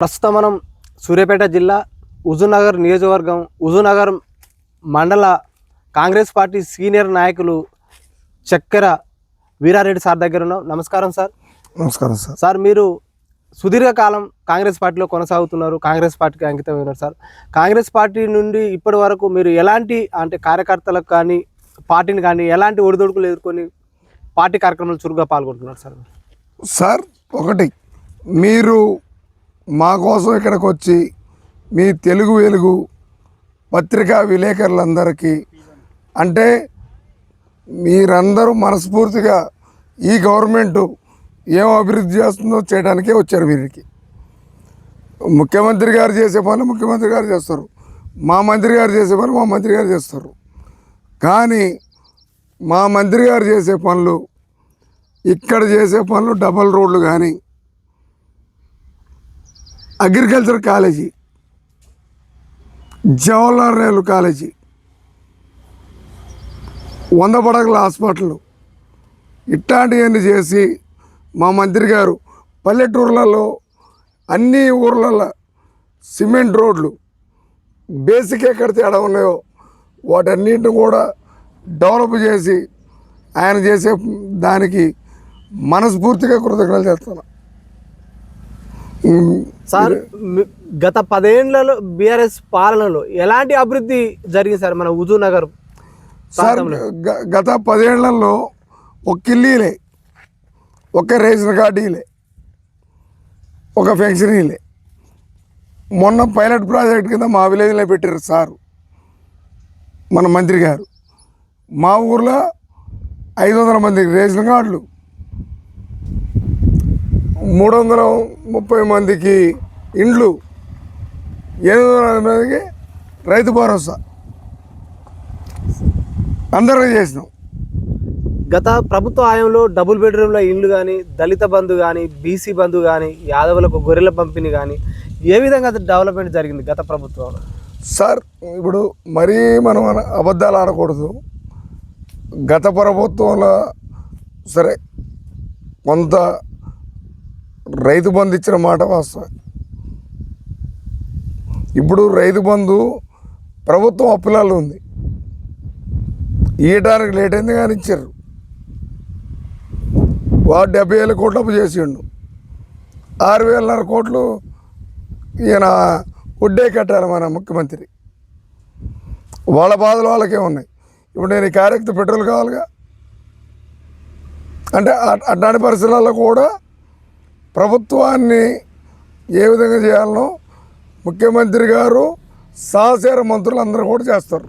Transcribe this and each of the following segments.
ప్రస్తుతం మనం సూర్యాపేట జిల్లా హుజూర్నగర్ నియోజకవర్గం హుజూర్నగర్ మండల కాంగ్రెస్ పార్టీ సీనియర్ నాయకులు చక్కెర వీరారెడ్డి సార్ దగ్గర ఉన్నాం. నమస్కారం సార్. నమస్కారం సార్. సార్ మీరు సుదీర్ఘకాలం కాంగ్రెస్ పార్టీలో కొనసాగుతున్నారు కాంగ్రెస్ పార్టీకి అంకితమైనారు సార్. కాంగ్రెస్ పార్టీ నుండి ఇప్పటి వరకు మీరు ఎలాంటి అంటే కార్యకర్తలకు కానీ పార్టీని కానీ ఎలాంటి ఒడిదొడుకులు ఎదుర్కొని పార్టీ కార్యక్రమాలు చురుగ్గా పాల్గొంటున్నారు సార్? సార్ ఒకటి మీరు మా కోసం ఇక్కడికి వచ్చి మీ తెలుగు వెలుగు పత్రికా విలేకరులందరికీ అంటే మీరందరూ మనస్ఫూర్తిగా ఈ గవర్నమెంట్ ఏం అభివృద్ధి చేస్తుందో చేయడానికే వచ్చారు వీరికి. ముఖ్యమంత్రి గారు చేసే పనులు ముఖ్యమంత్రి గారు చేస్తారు. మా మంత్రి గారు చేసే పనులు మా మంత్రి గారు చేస్తారు. కానీ మా మంత్రి గారు చేసే పనులు ఇక్కడ చేసే పనులు డబల్ రోడ్లు కానీ agriculture college Jawaharlal Nehru college వంద పడగల హాస్పిటల్. ఇట్లాంటివన్నీ చేసి మా మంత్రి గారు పల్లెటూర్లలో అన్ని ఊర్లలో సిమెంట్ రోడ్లు బేసిక్ ఎక్కడ తేడా ఉన్నాయో వాటన్నిటిని కూడా డెవలప్ చేసి ఆయన చేసే దానికి మనస్ఫూర్తిగా కృతజ్ఞతలు చేస్తున్నాను సార్ గత పదేళ్ళలో బీఆర్ఎస్ పాలనలో ఎలాంటి అభివృద్ధి జరిగింది సార్ మన హుజూర్ నగర్ సార్ గత పదేళ్ళలో ఒక కిల్లీలే ఒక రేషన్ కార్డీలే ఒక పెన్షనీలే. మొన్న పైలట్ ప్రాజెక్ట్ కింద మా విలేజ్లో పెట్టారు సారు మన మంత్రి గారు. మా ఊర్లో ఐదు వందల మందికి రేషన్ కార్డులు మూడు వందల ముప్పై మందికి ఇండ్లు ఎనిమిది వందల మందికి రైతు భరోసా. అందరం చేసినాం. గత ప్రభుత్వ హయాంలో డబుల్ బెడ్రూమ్ల ఇండ్లు కానీ దళిత బంధు కానీ బీసీ బంధు కానీ యాదవులకు గొర్రెల పంపిణీ కానీ ఏ విధంగా డెవలప్మెంట్ జరిగింది గత ప్రభుత్వంలో? సార్ ఇప్పుడు మరీ మనం అబద్ధాలు ఆడకూడదు. గత ప్రభుత్వంలో సరే కొంత రైతు బంధు ఇచ్చిన మాట వాస్తవం. ఇప్పుడు రైతు బంధు ప్రభుత్వం అప్పులాలు ఉంది. ఇయ్యడానికి లేట్ అయింది కానీ ఇచ్చారు. వాడు డెబ్బై వేల కోట్లు అప్పు చేసిండు. ఆరు వేలన్నర కోట్లు ఈయన వడ్డే కట్టారు మన ముఖ్యమంత్రి. వాళ్ళ బాధలు వాళ్ళకే ఉన్నాయి. ఇప్పుడు నేను ఈ కార్యక్రమ పెట్రోల్ కావాలిగా. అంటే అట్లాంటి పరిసరాల్లో కూడా ప్రభుత్వాన్ని ఏ విధంగా చేయాలనో ముఖ్యమంత్రి గారు సహచార మంత్రులు అందరూ కూడా చేస్తారు.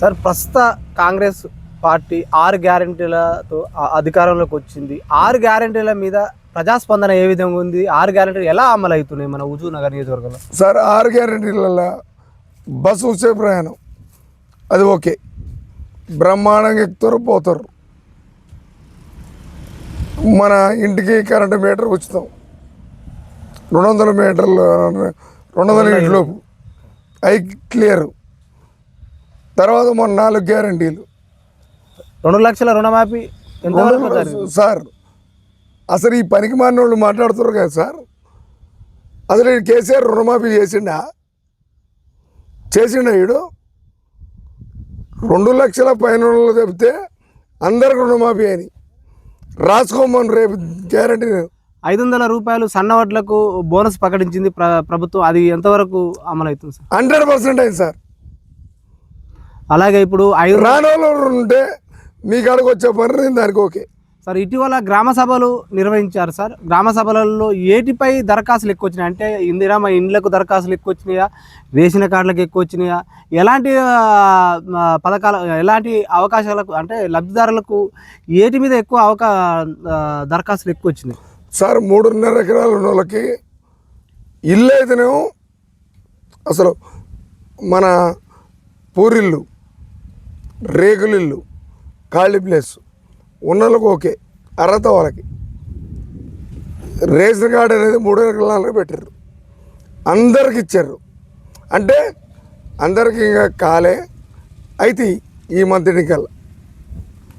సార్ ప్రస్తుత కాంగ్రెస్ పార్టీ ఆరు గ్యారంటీలతో అధికారంలోకి వచ్చింది. ఆరు గ్యారంటీల మీద ప్రజాస్పందన ఏ విధంగా ఉంది? ఆరు గ్యారంటీలు ఎలా అమలు అవుతున్నాయి మన హుజూర్ నగర్ నియోజకవర్గంలో? సార్ ఆరు గ్యారెంటీలలో బస్సు వచ్చే ప్రయాణం. అది ఓకే. బ్రహ్మాండంగా ఎక్కుతారు పోతారు. మన ఇంటికి కరెంటు మీటర్ ఉచితం. రెండు వందల మీటర్లు రెండు వందల ఇంట్లోపు అవి క్లియర్. తర్వాత మన నాలుగు గ్యారంటీలు. రెండు లక్షల రుణమాఫీ సార్ అసలు ఈ పనికి మాలిన వాళ్ళు మాట్లాడుతున్నారు కదా సార్. అసలు ఈ కేసీఆర్ రుణమాఫీ చేసిండా? చేసిండా వీడు రెండు లక్షల పైన చెప్తే అందరికి రుణమాఫీ అని రాసుకోమని రేపు గ్యారంటీ ఐదు వందల రూపాయలు సన్నవడ్లకు బోనస్ ప్రకటించింది ప్ర ప్రభుత్వం. అది ఎంతవరకు అమలు అవుతుంది సార్? హండ్రెడ్ పర్సెంట్ అయింది సార్. అలాగే ఇప్పుడు ఐదు రాని ఉంటే మీ కాడికి వచ్చే పని దానికి ఓకే. సార్ ఇటీవల గ్రామ సభలు నిర్వహించారు సార్. గ్రామ సభలలో ఏటిపై దరఖాస్తులు ఎక్కువ వచ్చినాయి అంటే ఇందిరామ ఇండ్లకు దరఖాస్తులు ఎక్కువ వచ్చినాయా రేషన్ కార్డులకు ఎక్కువ వచ్చినాయా ఎలాంటి పథకాల ఎలాంటి అవకాశాలకు అంటే లబ్ధిదారులకు ఏటి మీద ఎక్కువ అవకా దరఖాస్తులు ఎక్కువ వచ్చినాయి సార్ మూడున్నర ఎకరాలు ఉన్న వాళ్ళకి ఇల్లు అయితేనేమో అసలు మన పూరిల్లు రేకులిల్లు ఖాళీ ప్లేసు. ఉన్న వాళ్ళకి ఓకే అర్హత వాళ్ళకి. రేషన్ కార్డు అనేది మూడు ఎకరాలకు పెట్టారు అందరికి ఇచ్చారు. అంటే అందరికి ఇంకా కాలే అయితే ఈ మంత్ ఎన్నికల్లో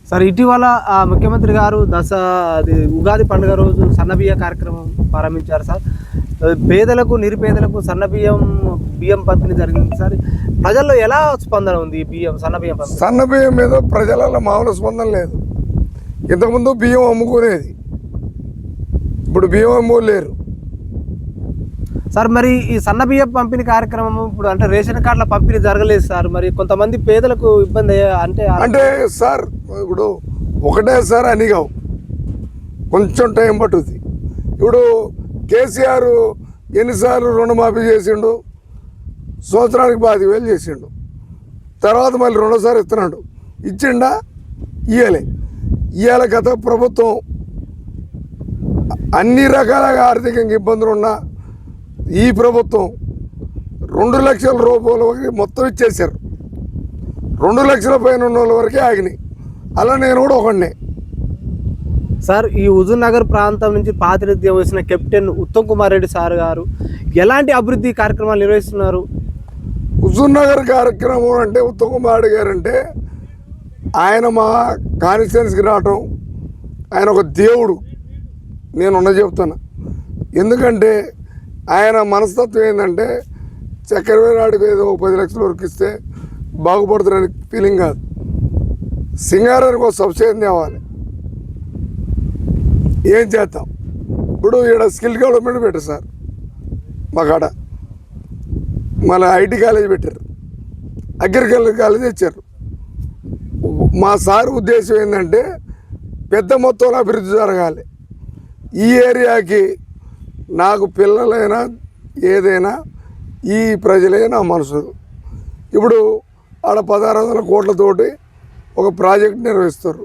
సార్ ఇటీవల ఆ, ముఖ్యమంత్రి గారు దశ అది ఉగాది పండుగ రోజు సన్నబియ్య కార్యక్రమం ప్రారంభించారు సార్. పేదలకు నిరుపేదలకు సన్నబియ్యం బియ్యం పంపిణీ జరిగింది సార్. ప్రజల్లో ఎలా స్పందన ఉంది ఈ బియ్యం సన్నబియ్యం పంపిణీ? సన్న బియ్యం మీద ప్రజలలో మామూలు స్పందన లేదు. ఇంతకుముందు బియ్యం అమ్ముకునేది. ఇప్పుడు బియ్యం అమ్ము లేరు. సార్ మరి ఈ సన్న బియ్యం పంపిణీ కార్యక్రమం ఇప్పుడు అంటే రేషన్ కార్డుల పంపిణీ జరగలేదు సార్. మరి కొంతమంది పేదలకు ఇబ్బంది అయ్యే- అంటే అంటే సార్ ఇప్పుడు ఒకటే సార్ అని కావు కొంచెం టైం పట్టుద్ది. ఇప్పుడు కేసీఆర్ ఎన్నిసార్లు రుణమాఫీ చేసిండు సంవత్సరానికి పాతి వేలు చేసిండు. తర్వాత మళ్ళీ రెండోసారి ఇస్తున్నాడు. ఇచ్చిండా? ఇయ్యలే. ఇవాళ గత ప్రభుత్వం అన్ని రకాలుగా ఆర్థికంగా ఇబ్బందులు ఉన్నా ఈ ప్రభుత్వం రెండు లక్షల రూపాయల వరకు మొత్తం ఇచ్చేశారు. రెండు లక్షల పైన ఉన్న వాళ్ళ వరకే ఆగినాయి. అలా నేను కూడా ఒకడినే. సార్ ఈ హుజూర్ నగర్ ప్రాంతం నుంచి ప్రాతినిధ్యం వహిస్తున్న కెప్టెన్ ఉత్తమ్ కుమార్ రెడ్డి సార్ గారు ఎలాంటి అభివృద్ధి కార్యక్రమాలు నిర్వహిస్తున్నారు? హుజూర్ నగర్ కార్యక్రమం అంటే ఉత్తమ్ కుమార్ గారు అంటే ఆయన మా కాన్స్టిట్యున్సీకి రావటం ఆయన ఒక దేవుడు. నేను ఉన్న చెప్తాను ఎందుకంటే ఆయన మనస్తత్వం ఏంటంటే చక్రవేరాడికి ఏదో ఒక పది లక్షల వరకు ఇస్తే బాగుపడుతున్నారని ఫీలింగ్ కాదు. సింగారానికి ఒక సబ్సిడీ తేవాలి. ఏం చేద్దాం? ఇప్పుడు ఇక్కడ స్కిల్ డెవలప్మెంట్ పెట్టారు సార్. మా కాడ. మళ్ళీ ఐటీ కాలేజ్ పెట్టారు. అగ్రికల్చర్ కాలేజ్ ఇచ్చారు మా సార్ ఉద్దేశం ఏంటంటే పెద్ద మొత్తంలో అభివృద్ధి జరగాలి. ఈ ఏరియాకి నాకు పిల్లలైనా ఏదైనా ఈ ప్రజలే నా మనసు ఇప్పుడు ఆడ పదహారు వందల కోట్లతోటి ఒక ప్రాజెక్ట్ నిర్వహిస్తారు.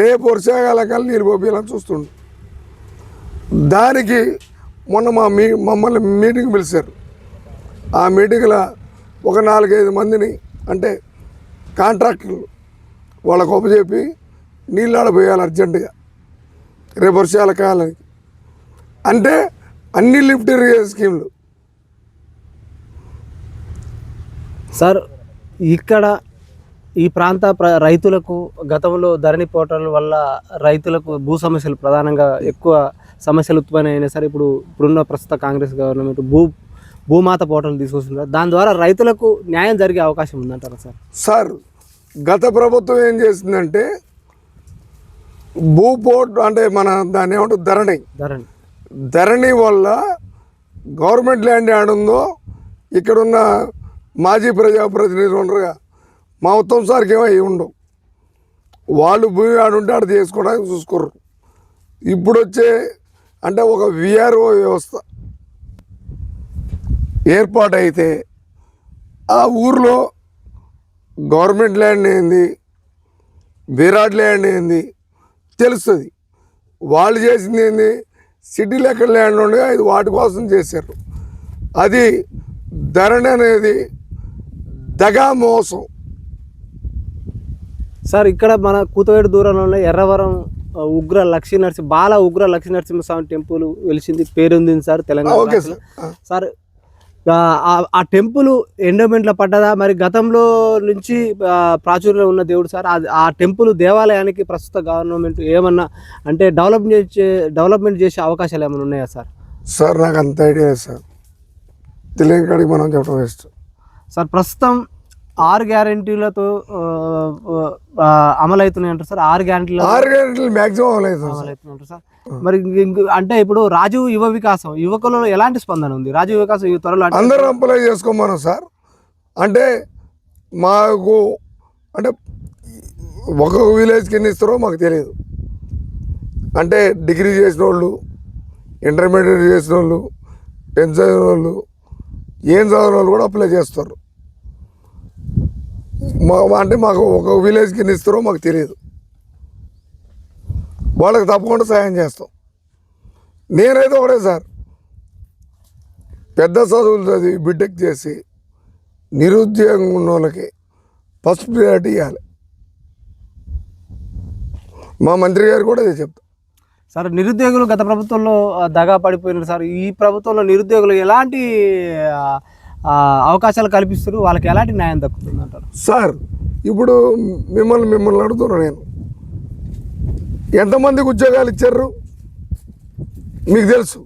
రేపు వర్షాకాలకల్లా నీళ్ళు పంపించాలని చూస్తుండు. దానికి మొన్న మా మీ మమ్మల్ని మీటింగ్ పిలిచారు. ఆ మీటింగ్లో ఒక నాలుగైదు మందిని అంటే కాంట్రాక్టర్లు వాళ్ళకు ఒప్పచెప్పి నీళ్ళు ఆడపోయాలి అర్జెంటుగా. రేపు వర్షాల కాలానికి. అంటే అన్ని లిఫ్ట్ ఇరిగేషన్ స్కీమ్లు. సార్ ఇక్కడ ఈ ప్రాంత ప్ర రైతులకు గతంలో ధరణి పోర్టల్ వల్ల రైతులకు భూ సమస్యలు ప్రధానంగా ఎక్కువ సమస్యలు ఉత్పన్నమైనాయి సార్ ఇప్పుడు ఇప్పుడున్న ప్రస్తుత కాంగ్రెస్ గవర్నమెంట్ భూ భూమాత పోర్టల్ తీసుకొస్తున్నారు దాని ద్వారా రైతులకు న్యాయం జరిగే అవకాశం ఉందంటారా సార్? సార్ గత ప్రభుత్వం ఏం చేసిందంటే భూ పోర్ట్ అంటే మన దాన్ని ఏమంటారు? ధరణి. ధరణి. ధరణి వల్ల గవర్నమెంట్ ల్యాండ్ యాడ్ ఉందో ఇక్కడున్న మాజీ ప్రజాప్రతినిధులు ఉండరుగా మా ఉత్తమ్ సార్కి ఏమో ఉండవు. వాళ్ళు భూమి ఆడుంటే ఆడ చేసుకోవడానికి చూసుకోరు ఇప్పుడు వచ్చే అంటే ఒక విఆర్ఓ వ్యవస్థ ఏర్పాటైతే ఆ ఊర్లో గవర్నమెంట్ ల్యాండ్ ఏంది? విరాట్ ల్యాండ్ ఏంది? తెలుస్తుంది. వాళ్ళు చేసింది ఏంది? సిటీలో ఎక్కడ ల్యాండ్ ఉండగా ఇది వాటి కోసం చేశారు. అది ధరణి అనేది దగా మోసం. సార్ ఇక్కడ మన కూతవేడు దూరంలో ఎర్రవరం ఉగ్ర లక్ష్మీ నరసింహ బాల ఉగ్ర లక్ష్మీ నరసింహస్వామి టెంపుల్ వెలిసింది. పేరుంది సార్ తెలంగాణ. సార్ ఆ. టెంపుల్ ఎండోమెంట్లో పడ్డదా? మరి గతంలో నుంచి ప్రాచుర్యంలో ఉన్న దేవుడు సార్ ఆ టెంపుల్ దేవాలయానికి ప్రస్తుత గవర్నమెంట్ ఏమన్నా అంటే డెవలప్ చేసే డెవలప్మెంట్ చేసే అవకాశాలు ఏమైనా ఉన్నాయా సార్? సార్ నాకు అంత ఐడియా సార్. తెలియని కాడికి మనం చెప్పడం వేస్ట్. సార్ ప్రస్తుతం ఆరు గ్యారంటీలతో అమలవుతున్నాయి అంటారు సార్? ఆరు గ్యారంటీలు ఆరు గంటలు మ్యాక్సిమం అవ్వలేదు సార్. మరి అంటే ఇప్పుడు రాజీవ్ యువ వికాసం యువకులలో ఎలాంటి స్పందన ఉంది? రాజీవ్ వికాసం ఈ త్వరలో అందరూ అప్లై చేసుకోమన్నాం సార్. అంటే మాకు అంటే ఒక్కొక్క విలేజ్కి ఎన్ని ఇస్తారో మాకు తెలియదు అంటే డిగ్రీ చేసిన వాళ్ళు ఇంటర్మీడియట్ చేసిన వాళ్ళు టెన్త్ చదివిన వాళ్ళు ఏం చదివిన వాళ్ళు కూడా అప్లై చేస్తారు. అంటే మాకు ఒక విలేజ్కి ఎన్ని ఇస్తారో మాకు తెలియదు వాళ్ళకి తప్పకుండా సాయం చేస్తాం. నేనైతే ఒకటే సార్ పెద్ద చదువులు చదివి బిడ్డకు చేసి నిరుద్యోగం ఉన్న వాళ్ళకి ఫస్ట్ ప్రియారిటీ ఇవ్వాలి. మా మంత్రి గారు కూడా అదే చెప్తాం సార్ నిరుద్యోగులు గత ప్రభుత్వంలో దగా పడిపోయినారు సార్. ఈ ప్రభుత్వంలో నిరుద్యోగులు ఎలాంటి అవకాశాలు కల్పిస్తారు వాళ్ళకి ఎలాంటి న్యాయం దక్కుతుంది అంటారు? సార్ ఇప్పుడు మిమ్మల్ని మిమ్మల్ని అడుగుతున్నా నేను. ఎంతమందికి ఉద్యోగాలు ఇచ్చారు? మీకు తెలుసు.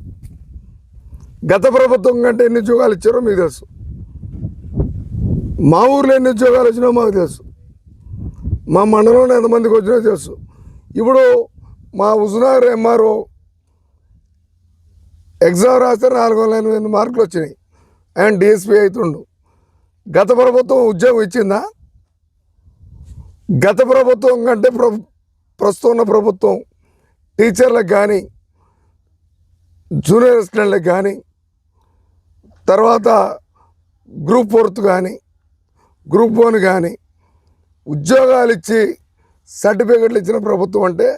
గత ప్రభుత్వం కంటే ఎన్ని ఉద్యోగాలు ఇచ్చారో మీకు తెలుసు. మా ఊర్లో ఎన్ని ఉద్యోగాలు వచ్చినాయో మాకు తెలుసు. మా మండలంలో ఎంతమందికి వచ్చినాయో తెలుసు. ఇప్పుడు మా హుజనగర్ ఎంఆర్ఓ ఎగ్జామ్ రాస్తే నాలుగు వందల ఎనిమిది మార్కులు వచ్చినాయి. ఆయన డిఎస్పీ అవుతుండు గత ప్రభుత్వం ఉద్యోగం ఇచ్చిందా? గత ప్రభుత్వం కంటే ప్ర ప్రస్తుతం ఉన్న ప్రభుత్వం టీచర్లకు కానీ జూనియర్ అసిస్టెంట్లకు కానీ తర్వాత గ్రూప్ ఫోర్త్ కానీ గ్రూప్ వన్ కానీ ఉద్యోగాలు ఇచ్చి సర్టిఫికెట్లు ఇచ్చిన ప్రభుత్వం అంటే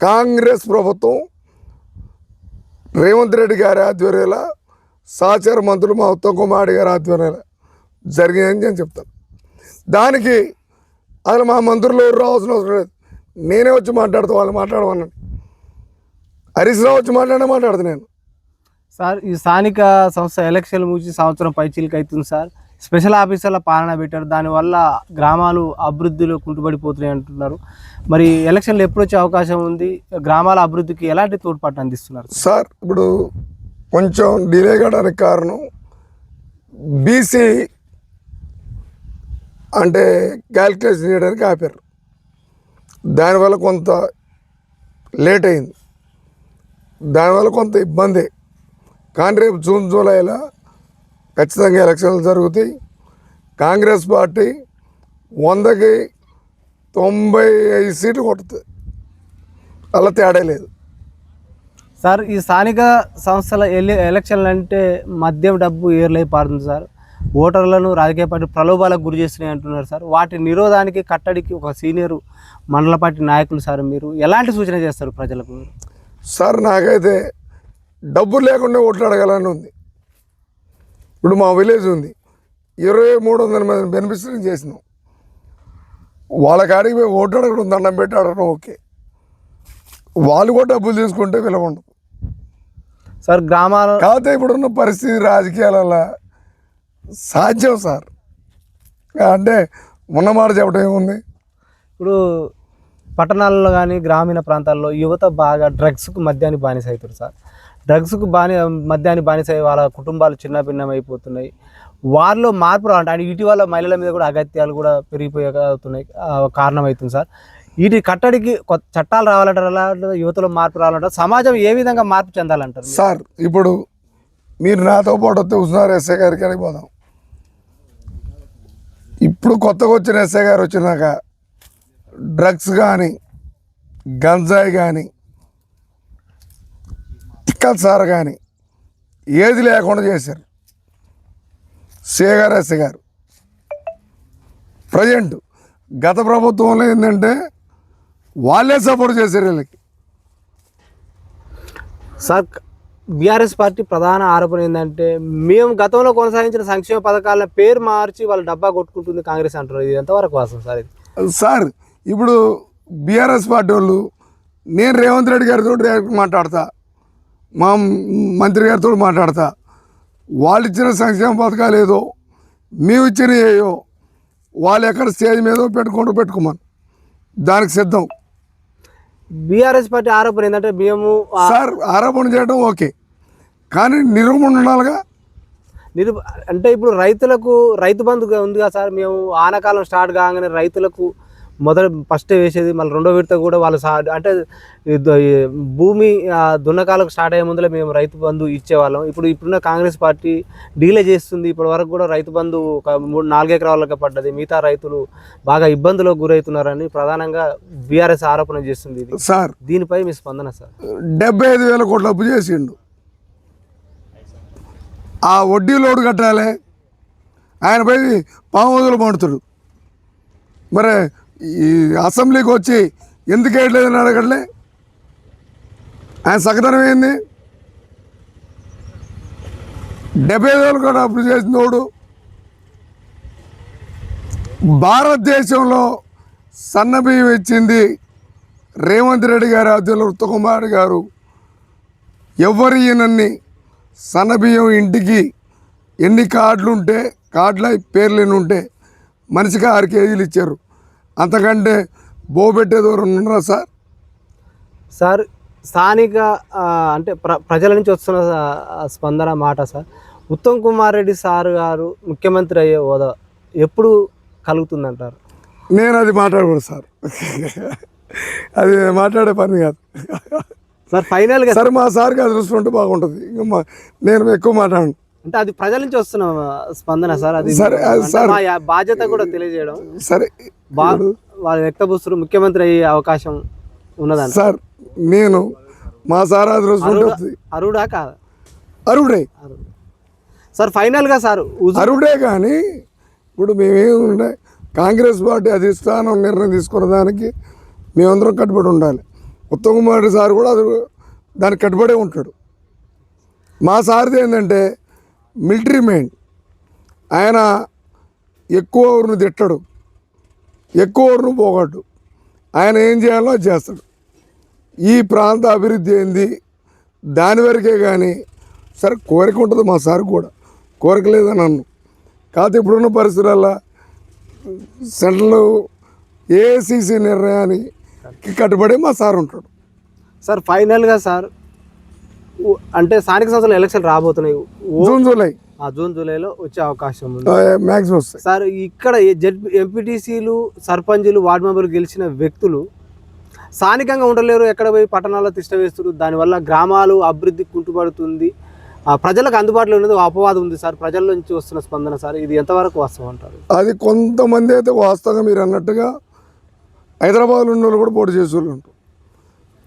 కాంగ్రెస్ ప్రభుత్వం రేవంత్ రెడ్డి గారి ఆధ్వర్యంలో సహచార మంత్రులు మా ఉత్తమ్ కుమార్ గారి ఆధ్వర్యంలో జరిగిందని నేను చెప్తాను దానికి అసలు మా మంత్రులు ఎవరు రావాల్సిన అవసరం లేదు. నేనే వచ్చి మాట్లాడుతూ వాళ్ళు మాట్లాడమన్నాను హరీష్ రావు వచ్చి మాట్లాడే మాట్లాడుతూ నేను. సార్ ఈ స్థానిక సంస్థ ఎలక్షన్లు ముగిసి సంవత్సరం పైచీలకి అవుతుంది సార్. స్పెషల్ ఆఫీసర్ల పాలన పెట్టారు దానివల్ల గ్రామాలు అభివృద్ధిలో కుంటుపడిపోతున్నాయి అంటున్నారు. మరి ఎలక్షన్లు ఎప్పుడు వచ్చే అవకాశం ఉంది? గ్రామాల అభివృద్ధికి ఎలాంటి తోడ్పాటు అందిస్తున్నారు? సార్ ఇప్పుడు కొంచెం డిలే కావడానికి కారణం బీసీ అంటే క్యాల్కులేషన్ చేయడానికి ఆపారు. దానివల్ల కొంత లేట్ అయింది. దానివల్ల కొంత ఇబ్బంది. కానీ రేపు జూన్ జూలైలో ఖచ్చితంగా ఎలక్షన్లు జరుగుతాయి. కాంగ్రెస్ పార్టీ వందకి తొంభై ఐదు సీట్లు కొడుతుంది. అలా తేడా లేదు. సార్ ఈ స్థానిక సంస్థల ఎలి ఎలక్షన్లు అంటే మద్యం డబ్బు ఏర్లై పారుతుంది సార్. ఓటర్లను రాజకీయ పార్టీ ప్రలోభాలకు గురి చేస్తున్నాయి అంటున్నారు సార్. వాటి నిరోధానికి కట్టడికి ఒక సీనియర్ మండల పార్టీ నాయకులు సార్ మీరు. ఎలాంటి సూచన చేస్తారు ప్రజలకు? సార్ నాకైతే డబ్బు లేకుండా ఓట్లు అడగాలని ఉంది. ఇప్పుడు మా విలేజ్ ఉంది. ఇరవై మూడు వందల మంది బెనిఫిషరీ చేసినాం. వాళ్ళ కాడికి పోయి ఓటు అడగడం దండం పెట్టి అడగడం ఓకే. వాళ్ళు కూడా డబ్బులు తీసుకుంటే విలువ ఉండదు. సార్ గ్రామాల కాకపోతే ఇప్పుడున్న పరిస్థితి రాజకీయాలలో సాధ్యం సార్. అంటే ఉన్నమాట చెప్పడం ఏముంది? ఇప్పుడు పట్టణాల్లో కానీ గ్రామీణ ప్రాంతాల్లో యువత బాగా డ్రగ్స్కు మద్యాన్ని బానిస అవుతారు సార్. డ్రగ్స్కు బాని మద్యాన్ని బానిస వాళ్ళ కుటుంబాలు చిన్న భిన్నం అయిపోతున్నాయి వారిలో మార్పు రావాలంటే అంటే ఇటీవల మహిళల మీద కూడా అగత్యాలు కూడా పెరిగిపోయే అవుతున్నాయి. ఆ, కారణం అవుతుంది సార్. వీటి కట్టడికి కొత్త చట్టాలు రావాలంటారు? యువతలో మార్పు రావాలంటారు? సమాజం ఏ విధంగా మార్పు చెందాలంటారు సార్ ఇప్పుడు మీరు నాతో పాటు వస్తే ఉన్నారు ఎస్ఐ గారికి అడిగిపోదాం పోదాం. ఇప్పుడు కొత్తగా వచ్చిన ఎస్ఐ గారు వచ్చినాక డ్రగ్స్ కానీ గంజాయి కానీ టిక్కల్ సార్ కానీ ఏది లేకుండా చేశారు. సే ఎస్ఐ గారు. ప్రజెంట్ గత ప్రభుత్వంలో ఏంటంటే వాళ్ళే సపోర్ట్ చేశారు వీళ్ళకి. సార్ బీఆర్ఎస్ పార్టీ ప్రధాన ఆరోపణ ఏంటంటే మేము గతంలో కొనసాగించిన సంక్షేమ పథకాల పేరు మార్చి వాళ్ళు డబ్బా కొట్టుకుంటుంది కాంగ్రెస్ అంటున్నారు. ఇది ఎంతవరకు వాస్తవం సార్ ఇది? సార్ ఇప్పుడు బీఆర్ఎస్ పార్టీ వాళ్ళు నేను రేవంత్ రెడ్డి గారితో డైరెక్ట్ మాట్లాడతా మా మంత్రి గారితో మాట్లాడతా. వాళ్ళు ఇచ్చిన సంక్షేమ పథకాలు ఏదో మేము ఇచ్చిన ఏయో వాళ్ళు ఎక్కడ స్టేజ్ మీద పెట్టుకుంటూ పెట్టుకోమని. దానికి సిద్ధం. బీఆర్ఎస్ పార్టీ ఆరోపణ ఏంటంటే మేము సార్ ఆరోపణ చేయడం ఓకే. కానీ నిరూపణ ఉండాలిగా నిరు అంటే ఇప్పుడు రైతులకు రైతు బంధు ఉంది కదా సార్ మేము ఆనకాలం స్టార్ట్ కాగానే రైతులకు మొదట ఫస్ట్ వేసేది మళ్ళీ రెండో విడత కూడా వాళ్ళు అంటే భూమి దున్నకాలకు స్టార్ట్ అయ్యే ముందులే మేము రైతు బంధు ఇచ్చేవాళ్ళం. ఇప్పుడు ఇప్పుడున్న కాంగ్రెస్ పార్టీ డీలే చేస్తుంది. ఇప్పటి వరకు కూడా రైతు బంధు ఒక మూడు నాలుగు ఎకరాలకే పడ్డది. మిగతా రైతులు బాగా ఇబ్బందులకు గురవుతున్నారని ప్రధానంగా బీఆర్ఎస్ ఆరోపణ చేస్తుంది ఇది. సార్. దీనిపై మీ స్పందన సార్? డెబ్బై ఐదు వేల కోట్ల అప్పు చేసిండు. ఆ వడ్డీ లోడు కట్టాలి. ఆయన పోయి పాముదులు పండుతాడు. మరి ఈ అసెంబ్లీకి వచ్చి ఎందుకు వేయట్లేదని అడగట్లే? ఆయన సగతనం ఏంది? డెబ్బై వేలు కూడా అప్పుడు చేసినోడు భారతదేశంలో సన్నబియ్యం ఇచ్చింది రేవంత్ రెడ్డి గారి ఆధ్వర్యంలో ఉత్తకుమార్ గారు. ఎవరు ఈయనన్ని సన్నబియ్యం ఇంటికి ఎన్ని కార్డులు ఉంటే కార్డుల పేర్లు ఎన్ని ఉంటే మనిషికి ఆరు కేజీలు ఇచ్చారు. అంతకంటే బోబెట్టేది ఎవరు ఉన్నారా సార్? సార్ స్థానిక అంటే ప్ర ప్రజల నుంచి వస్తున్న స్పందన మాట సార్. ఉత్తమ్ కుమార్ రెడ్డి సార్ గారు ముఖ్యమంత్రి అయ్యే హోదా ఎప్పుడు కలుగుతుందంటారు? నేను అది మాట్లాడకూడదు సార్. అది మాట్లాడే పని కాదు. సార్ ఫైనల్గా సరే మా సార్కి అది దృష్టి ఉంటే బాగుంటుంది. ఇంకా నేను ఎక్కువ మాట్లాడను. అంటే అది ప్రజల నుంచి వస్తున్న స్పందన సార్. అది బాధ్యత కూడా తెలియజేయడం. సరే వాళ్ళు వ్యక్తపరుస్తారు ముఖ్యమంత్రి అయ్యే అవకాశం ఉన్నదంట. సార్ నేను మా సార్ అరుడా కాదా. అరుడే. సార్ ఫైనల్గా సార్ అరుడే కానీ ఇప్పుడు మేమేమి ఉండే కాంగ్రెస్ పార్టీ అధిష్టానం నిర్ణయం తీసుకున్న దానికి మేమందరం కట్టుబడి ఉండాలి. ఉత్తమ్ కుమార్ రెడ్డి సార్ కూడా అది దానికి కట్టుబడే ఉంటాడు. మా సార్ది ఏంటంటే మిలిటరీ మ్యాన్ ఆయన ఎక్కువ ఊరిని తిట్టడు ఎక్కువ ఊరిని పోగొట్టు ఆయన ఏం చేయాలో చేస్తాడు. ఈ ప్రాంత అభివృద్ధి ఏంది? దాని వరకే కానీ సరే కోరిక ఉంటుంది మా సార్ కూడా. కోరిక లేదని అన్ను కాకపోతే ఇప్పుడున్న పరిస్థితులలో సెంట్రల్ ఏసీసీ నిర్ణయానికి కట్టుబడి మా సార్ ఉంటాడు. సార్ ఫైనల్గా సార్ అంటే స్థానిక సంస్థల ఎలక్షన్ రాబోతున్నాయి. June July. ఆ జూన్ జూలైలో వచ్చే అవకాశం ఉంది. సార్ ఇక్కడ జెడ్ ఎంపీటీసీలు సర్పంచులు వార్డు మెంబర్లు గెలిచిన వ్యక్తులు స్థానికంగా ఉండలేరు ఎక్కడ పోయి పట్టణాల్లో తిష్ట వేస్తారు దానివల్ల గ్రామాలు అభివృద్ధి కుంటుపడుతుంది. ఆ ప్రజలకు అందుబాటులో ఉన్నది అపవాదం ఉంది సార్. ప్రజల నుంచి వస్తున్న స్పందన సార్. ఇది ఎంతవరకు వాస్తవం అంటారు? అది కొంతమంది అయితే వాస్తవంగా మీరు అన్నట్టుగా హైదరాబాద్లో ఉన్న వాళ్ళు కూడా పోటీ చేసే వాళ్ళు ఉంటారు.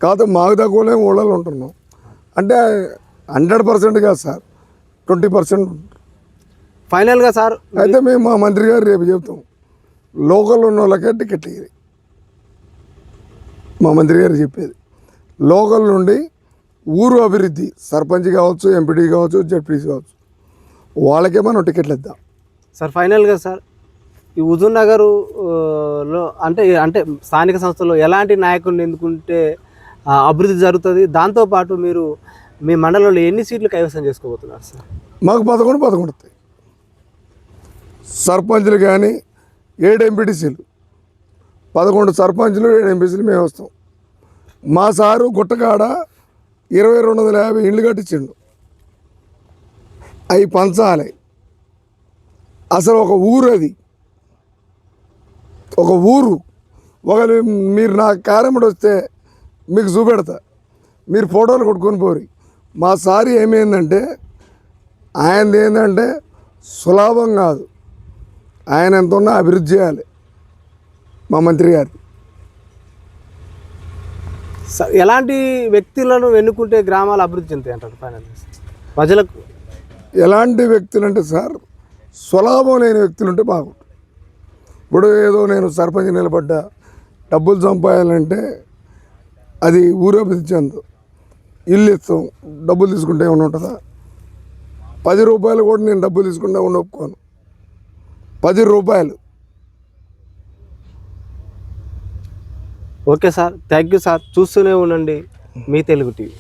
కాకపోతే మాకు ఊళ్ళలో ఉంటున్నాం. అంటే హండ్రెడ్ పర్సెంట్ కాదు సార్. Twenty percent. ఫైనల్గా సార్ అయితే మేము మా మంత్రి గారు రేపు చెప్తాం. లోకల్ ఉన్న వాళ్ళకే టికెట్ ఇయ్యి. మా మంత్రి గారు చెప్పేది. లోకల్ నుండి ఊరు అభివృద్ధి సర్పంచ్ కావచ్చు ఎంపీటీ కావచ్చు జడ్పీసీ కావచ్చు వాళ్ళకే మనం టికెట్లు ఇద్దాం. సార్ ఫైనల్గా సార్ ఈ హుజూర్ నగర్ ఆ, లో అంటే అంటే స్థానిక సంస్థలో ఎలాంటి నాయకుడిని ఎన్నుకుంటే ఆ, అభివృద్ధి జరుగుతుంది. దాంతోపాటు మీరు మీ మండలంలో ఎన్ని సీట్లు కైవసం చేసుకోబోతున్నారు సార్? మాకు పదకొండు పదకొండు వస్తాయి. సర్పంచ్లు కానీ ఏడు ఎంపీటీసీలు. పదకొండు సర్పంచ్లు ఏడు ఎంపీసీలు మేము వస్తాం. మా సారు గుట్టకాడ ఇరవై రెండు వందల యాభై ఇండ్లు కట్టించిండు. అవి పంచాలి. అసలు ఒక ఊరు అది. ఒక ఊరు. ఒక మీరు నా కారెమ్మడి వస్తే మీకు చూపెడతా. మీరు ఫోటోలు కొట్టుకొని పోరి. మా సారి ఏమైందంటే ఆయనది ఏంటంటే సులభం కాదు. ఆయన ఎంత ఉన్నా అభివృద్ధి చేయాలి. మా మంత్రి గారు ఎలాంటి వ్యక్తులను ఎన్నుకుంటే గ్రామాలు అభివృద్ధి చెందుతాయి అంటారు ఫైనల్ ప్రజలకు. ఎలాంటి వ్యక్తులు అంటే సార్ స్వలాభం లేని వ్యక్తులు ఉంటే బాగుంటుంది. ఇప్పుడు ఏదో నేను సర్పంచ్ నిలబడ్డా డబ్బులు సంపాదాలంటే అది ఊరు అభివృద్ధి చెందు ఇల్లు ఇస్తాం. డబ్బులు తీసుకుంటే ఏమైనా ఉంటుందా? పది రూపాయలు కూడా నేను డబ్బులు తీసుకుంటే ఉండి ఒప్పుకోను. పది రూపాయలు. Okay sir. Thank you sir. చూస్తూనే ఉండండి. మీ తెలుగు టీవీ.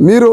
మీరు